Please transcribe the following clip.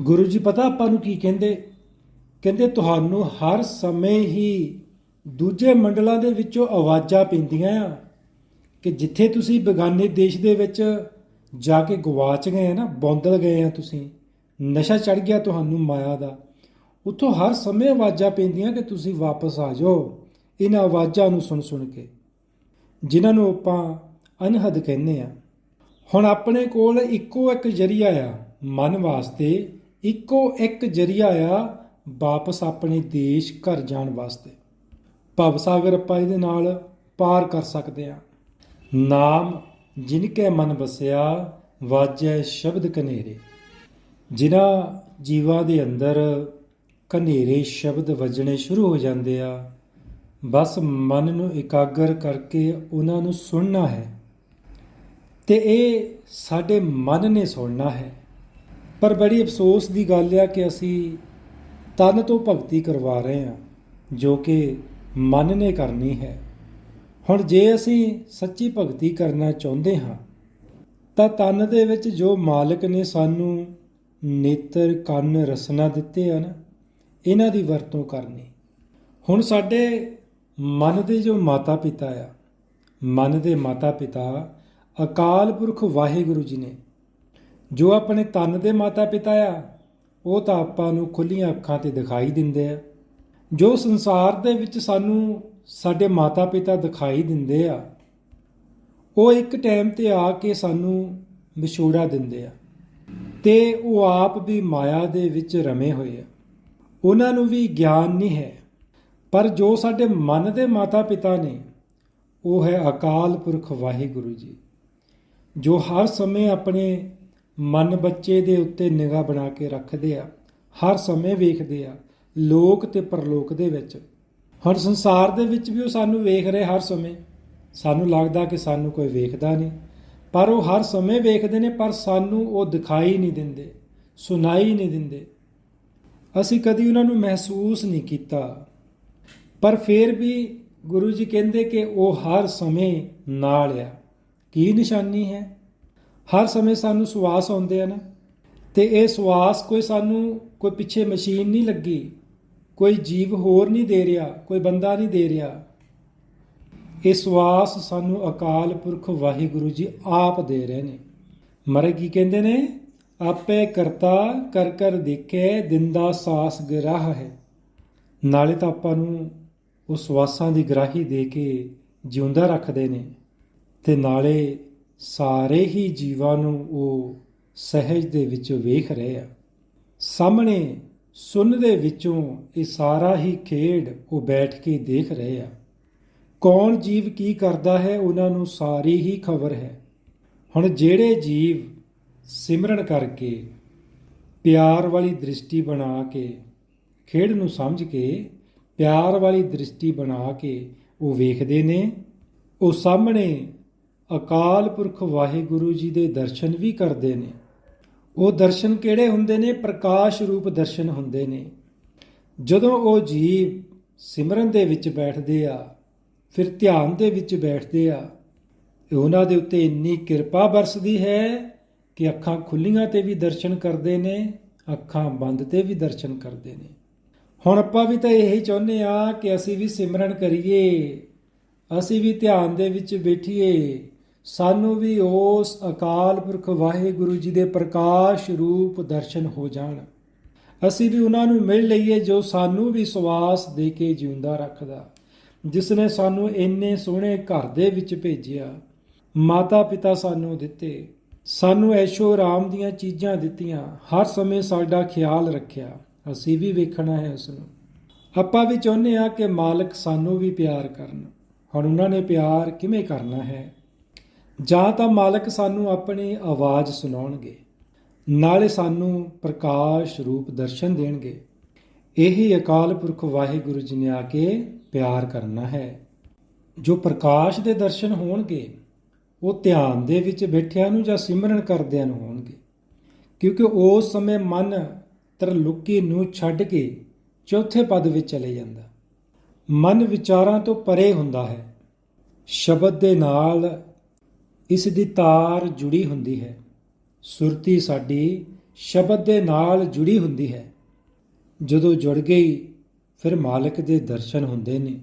ਗੁਰੂ ਜੀ ਪਤਾ ਆਪਾਂ ਨੂੰ ਕੀ ਕਹਿੰਦੇ? ਕਹਿੰਦੇ ਤੁਹਾਨੂੰ ਹਰ ਸਮੇਂ ਹੀ ਦੂਜੇ ਮੰਡਲਾਂ ਦੇ ਵਿੱਚੋਂ ਆਵਾਜ਼ਾਂ ਪੈਂਦੀਆਂ ਆ ਕਿ ਜਿੱਥੇ ਤੁਸੀਂ ਬੇਗਾਨੇ ਦੇਸ਼ ਦੇ ਵਿੱਚ ਜਾ ਕੇ ਗਵਾਚ ਗਏ ਆ ਨਾ, ਬੌਂਦਲ ਗਏ ਆ ਤੁਸੀਂ, ਨਸ਼ਾ ਚੜ ਗਿਆ ਤੁਹਾਨੂੰ ਮਾਇਆ ਦਾ, ਉੱਥੋਂ ਹਰ ਸਮੇਂ ਆਵਾਜ਼ਾਂ ਪੈਂਦੀਆਂ ਕਿ ਤੁਸੀਂ ਵਾਪਸ ਆ ਜਾਓ, ਇਹਨਾਂ ਆਵਾਜ਼ਾਂ ਨੂੰ ਸੁਣ ਸੁਣ ਕੇ, ਜਿਨ੍ਹਾਂ ਨੂੰ ਆਪਾਂ ਅਨਹਦ ਕਹਿੰਦੇ ਆ। ਹੁਣ ਆਪਣੇ ਕੋਲ ਇੱਕੋ ਇੱਕ ਜਰੀਆ ਆ, ਮਨ ਵਾਸਤੇ ਇੱਕੋ ਇੱਕ ਜਰੀਆ ਆ ਵਾਪਸ ਆਪਣੇ ਦੇਸ਼ ਘਰ ਜਾਣ ਵਾਸਤੇ। ਭਵ ਸਾਗਰ ਆਪਾਂ ਇਹਦੇ ਨਾਲ ਪਾਰ ਕਰ ਸਕਦੇ ਆ ਨਾਮ ਜਿਨ ਕੈ ਮਨ ਵਸਿਆ, ਵਾਜੈ ਸ਼ਬਦ ਕਨੇਰੇ ਜਿਨ੍ਹਾਂ ਜੀਵਾਂ ਦੇ ਅੰਦਰ ਕਨੇਰੇ ਸ਼ਬਦ ਵੱਜਣੇ ਸ਼ੁਰੂ ਹੋ ਜਾਂਦੇ ਆ, ਬਸ ਮਨ ਨੂੰ ਇਕਾਗਰ ਕਰਕੇ ਉਹਨਾਂ ਨੂੰ ਸੁਣਨਾ ਹੈ। ਤੇ ਇਹ ਸਾਡੇ ਮਨ ਨੇ ਸੁਣਨਾ ਹੈ। ਪਰ ਬੜੀ ਅਫਸੋਸ ਦੀ ਗੱਲ ਆ ਕਿ ਅਸੀਂ ਤਨ ਤੋਂ ਭਗਤੀ ਕਰਵਾ ਰਹੇ ਹਾਂ, ਜੋ ਕਿ ਮਨ ਨੇ ਕਰਨੀ ਹੈ। ਹੁਣ ਜੇ ਅਸੀਂ ਸੱਚੀ ਭਗਤੀ ਕਰਨਾ ਚਾਹੁੰਦੇ ਹਾਂ, ਤਾਂ ਤਨ ਦੇ ਵਿੱਚ ਜੋ ਮਾਲਕ ਨੇ ਸਾਨੂੰ ਨੇਤਰ, ਕੰਨ, ਰਸਨਾ ਦਿੱਤੇ ਹਨ, ਇਹਨਾਂ ਦੀ ਵਰਤੋਂ ਕਰਨੀ। ਹੁਣ ਸਾਡੇ ਮਨ ਦੇ ਜੋ ਮਾਤਾ ਪਿਤਾ ਆ, ਮਨ ਦੇ ਮਾਤਾ ਪਿਤਾ ਅਕਾਲ ਪੁਰਖ ਵਾਹਿਗੁਰੂ ਜੀ ਨੇ ਜੋ ਆਪਣੇ ਤਨ ਦੇ ਮਾਤਾ ਪਿਤਾ ਆ, ਉਹ ਤਾਂ ਆਪਾਂ ਨੂੰ ਖੁੱਲੀਆਂ ਅੱਖਾਂ ਤੇ ਦਿਖਾਈ ਦਿੰਦੇ ਆ। ਜੋ ਸੰਸਾਰ ਦੇ ਵਿੱਚ ਸਾਨੂੰ ਸਾਡੇ ਮਾਤਾ ਪਿਤਾ ਦਿਖਾਈ ਦਿੰਦੇ ਆ, ਉਹ ਇੱਕ ਟਾਈਮ ਤੇ ਆ ਕੇ ਸਾਨੂੰ ਵਿਛੋੜਾ ਦਿੰਦੇ ਆ ਤੇ ਉਹ ਆਪ ਵੀ ਮਾਇਆ ਦੇ ਵਿੱਚ ਰਮੇ ਹੋਏ ਆ। ਉਹਨਾਂ ਨੂੰ ਵੀ ਗਿਆਨ ਨਹੀਂ ਹੈ, ਪਰ ਜੋ ਸਾਡੇ ਮਨ ਦੇ ਮਾਤਾ ਪਿਤਾ ਨੇ, ਉਹ ਹੈ ਅਕਾਲ ਪੁਰਖ ਵਾਹਿਗੁਰੂ ਜੀ, ਜੋ ਹਰ ਸਮੇਂ ਆਪਣੇ ਮਨ ਬੱਚੇ ਦੇ ਉੱਤੇ ਨਿਗਾਹ ਬਣਾ ਕੇ ਰੱਖਦੇ ਆ, ਹਰ ਸਮੇਂ ਵੇਖਦੇ ਆ, ਲੋਕ ਤੇ ਪਰਲੋਕ ਦੇ ਵਿੱਚ। ਹੁਣ ਸੰਸਾਰ ਦੇ ਵਿੱਚ ਵੀ ਉਹ ਸਾਨੂੰ ਵੇਖ ਰਹੇ ਹਰ ਸਮੇਂ। ਸਾਨੂੰ ਲੱਗਦਾ ਕਿ ਸਾਨੂੰ ਕੋਈ ਵੇਖਦਾ ਨਹੀਂ। ਪਰ ਉਹ ਹਰ ਸਮੇਂ ਵੇਖਦੇ ਨੇ, ਪਰ ਸਾਨੂੰ ਉਹ ਦਿਖਾਈ ਨਹੀਂ ਦਿੰਦੇ, ਸੁਣਾਈ ਨਹੀਂ ਦਿੰਦੇ। ਅਸੀਂ ਕਦੀ ਉਹਨਾਂ ਨੂੰ ਮਹਿਸੂਸ ਨਹੀਂ ਕੀਤਾ। ਪਰ ਫਿਰ ਵੀ ਗੁਰੂ ਜੀ ਕਹਿੰਦੇ ਕਿ ਉਹ ਹਰ ਸਮੇਂ ਨਾਲ ਆ। ਕੀ ਨਿਸ਼ਾਨੀ ਹੈ? ਹਰ ਸਮੇਂ ਸਾਨੂੰ ਸਵਾਸ ਆਉਂਦੇ ਆ ਨਾ। ਤੇ ਇਹ ਸਵਾਸ ਕੋਈ ਸਾਨੂੰ ਕੋਈ ਪਿੱਛੇ ਮਸ਼ੀਨ ਨਹੀਂ ਲੱਗੀ, ਕੋਈ ਜੀਵ ਹੋਰ ਨਹੀਂ ਦੇ ਰਿਹਾ, ਕੋਈ ਬੰਦਾ ਨਹੀਂ ਦੇ ਰਿਹਾ। ਇਹ ਸਵਾਸ ਸਾਨੂੰ ਅਕਾਲ ਪੁਰਖ ਵਾਹਿਗੁਰੂ ਜੀ ਆਪ ਦੇ ਰਹੇ ਨੇ। ਮਰੇ ਕੀ ਕਹਿੰਦੇ ਨੇ? ਆਪੇ ਕਰਤਾ ਕਰ ਕਰ ਦੇਖੇ ਦਿੰਦਾ ਸਾਸ ਗਰਾਹ ਹੈ। ਨਾਲੇ ਤਾਂ ਆਪਾਂ ਨੂੰ ਉਹ ਸਵਾਸਾਂ ਦੀ ਗਰਾਹੀ ਦੇ ਕੇ ਜਿਉਂਦਾ ਰੱਖਦੇ ਨੇ। ਤੇ ਨਾਲੇ ਸਾਰੇ ਹੀ ਜੀਵਾਂ ਨੂੰ ਉਹ ਸਹਿਜ ਦੇ ਵਿੱਚੋਂ ਵੇਖ ਰਹੇ ਆ। ਸਾਹਮਣੇ ਸੁਣ ਦੇ ਵਿੱਚੋਂ ਇਹ ਸਾਰਾ ਹੀ ਖੇਡ ਉਹ ਬੈਠ ਕੇ ਦੇਖ ਰਹੇ ਆ। ਕੌਣ ਜੀਵ ਕੀ ਕਰਦਾ ਹੈ ਉਹਨਾਂ ਨੂੰ ਸਾਰੀ ਹੀ ਖਬਰ ਹੈ। ਹੁਣ ਜਿਹੜੇ ਜੀਵ ਸਿਮਰਨ ਕਰਕੇ, ਪਿਆਰ ਵਾਲੀ ਦ੍ਰਿਸ਼ਟੀ ਬਣਾ ਕੇ, ਖੇਡ ਨੂੰ ਸਮਝ ਕੇ, ਪਿਆਰ ਵਾਲੀ ਦ੍ਰਿਸ਼ਟੀ ਬਣਾ ਕੇ ਉਹ ਵੇਖਦੇ ਨੇ, ਉਹ ਸਾਹਮਣੇ ਅਕਾਲ ਪੁਰਖ ਵਾਹਿਗੁਰੂ ਜੀ ਦੇ ਦਰਸ਼ਨ ਵੀ ਕਰਦੇ ਨੇ। ਉਹ ਦਰਸ਼ਨ ਕਿਹੜੇ ਹੁੰਦੇ ਨੇ? ਪ੍ਰਕਾਸ਼ ਰੂਪ ਦਰਸ਼ਨ ਹੁੰਦੇ ਨੇ। ਜਦੋਂ ਉਹ ਜੀਵ ਸਿਮਰਨ ਦੇ ਵਿੱਚ ਬੈਠਦੇ ਆ, ਫਿਰ ਧਿਆਨ ਦੇ ਵਿੱਚ ਬੈਠਦੇ ਆ, ਤੇ ਉਹਨਾਂ ਦੇ ਉੱਤੇ ਇੰਨੀ ਕਿਰਪਾ ਵਰਸਦੀ ਹੈ ਕਿ ਅੱਖਾਂ ਖੁੱਲੀਆਂ ਤੇ ਵੀ ਦਰਸ਼ਨ ਕਰਦੇ ਨੇ, ਅੱਖਾਂ ਬੰਦ ਤੇ ਵੀ ਦਰਸ਼ਨ ਕਰਦੇ ਨੇ। ਹੁਣ ਆਪਾਂ ਵੀ ਤਾਂ ਇਹੀ ਚਾਹੁੰਦੇ ਆ ਕਿ ਅਸੀਂ ਵੀ ਸਿਮਰਨ ਕਰੀਏ, ਅਸੀਂ ਵੀ ਧਿਆਨ ਦੇ ਵਿੱਚ ਬੈਠੀਏ। ਸਾਨੂੰ ਵੀ ਉਸ ਅਕਾਲ ਪੁਰਖ ਵਾਹਿਗੁਰੂ ਜੀ ਦੇ ਪ੍ਰਕਾਸ਼ ਰੂਪ ਦਰਸ਼ਨ ਹੋ ਜਾਣ। ਅਸੀਂ ਵੀ ਉਹਨਾਂ ਨੂੰ ਮਿਲ ਲਈਏ ਜੋ ਸਾਨੂੰ ਵੀ ਸਵਾਸ ਦੇ ਕੇ ਜਿਉਂਦਾ ਰੱਖਦਾ। ਜਿਸ ਨੇ ਸਾਨੂੰ ਇੰਨੇ ਸੋਹਣੇ ਘਰ ਦੇ ਵਿੱਚ ਭੇਜਿਆ ਮਾਤਾ ਪਿਤਾ ਸਾਨੂੰ ਦਿੱਤੇ, ਸਾਨੂੰ ਐਸ਼ੋ ਆਰਾਮ ਦੀਆਂ ਚੀਜ਼ਾਂ ਦਿੱਤੀਆਂ, ਹਰ ਸਮੇਂ ਸਾਡਾ ਖਿਆਲ ਰੱਖਿਆ, ਅਸੀਂ ਵੀ ਵੇਖਣਾ ਹੈ ਉਸ ਨੂੰ ਆਪਾਂ ਵੀ ਚਾਹੁੰਦੇ ਆ ਕਿ ਮਾਲਕ ਸਾਨੂੰ ਵੀ ਪਿਆਰ ਕਰਨ। ਹੁਣ ਉਹਨਾਂ ਨੇ ਪਿਆਰ ਕਿਵੇਂ ਕਰਨਾ ਹੈ? ਜਾਂ ਤਾਂ ਮਾਲਕ ਸਾਨੂੰ ਆਪਣੀ ਆਵਾਜ਼ ਸੁਣਾਉਣਗੇ, ਨਾਲੇ ਸਾਨੂੰ ਪ੍ਰਕਾਸ਼ ਰੂਪ ਦਰਸ਼ਨ ਦੇਣਗੇ। ਇਹੀ ਅਕਾਲ ਪੁਰਖ ਵਾਹਿਗੁਰੂ ਜੀ ਨੇ ਆ ਕੇ ਪਿਆਰ ਕਰਨਾ ਹੈ। ਜੋ ਪ੍ਰਕਾਸ਼ ਦੇ ਦਰਸ਼ਨ ਹੋਣਗੇ, ਉਹ ਧਿਆਨ ਦੇ ਵਿੱਚ ਬੈਠਿਆਂ ਨੂੰ ਜਾਂ ਸਿਮਰਨ ਕਰਦਿਆਂ ਨੂੰ ਹੋਣਗੇ। ਕਿਉਂਕਿ ਉਸ ਸਮੇਂ ਮਨ ਤਰਲੁਕੀ ਨੂੰ ਛੱਡ ਕੇ ਚੌਥੇ ਪਦ ਵਿੱਚ ਚਲੇ ਜਾਂਦਾ। ਮਨ ਵਿਚਾਰਾਂ ਤੋਂ ਪਰੇ ਹੁੰਦਾ ਹੈ। ਸ਼ਬਦ ਦੇ ਨਾਲ ਇਸ ਦੀ ਤਾਰ ਜੁੜੀ ਹੁੰਦੀ ਹੈ। ਸੁਰਤੀ ਸਾਡੀ ਸ਼ਬਦ ਦੇ ਨਾਲ ਜੁੜੀ ਹੁੰਦੀ ਹੈ। ਜਦੋਂ ਜੁੜ ਗਈ, ਫਿਰ ਮਾਲਕ ਦੇ ਦਰਸ਼ਨ ਹੁੰਦੇ ਨੇ।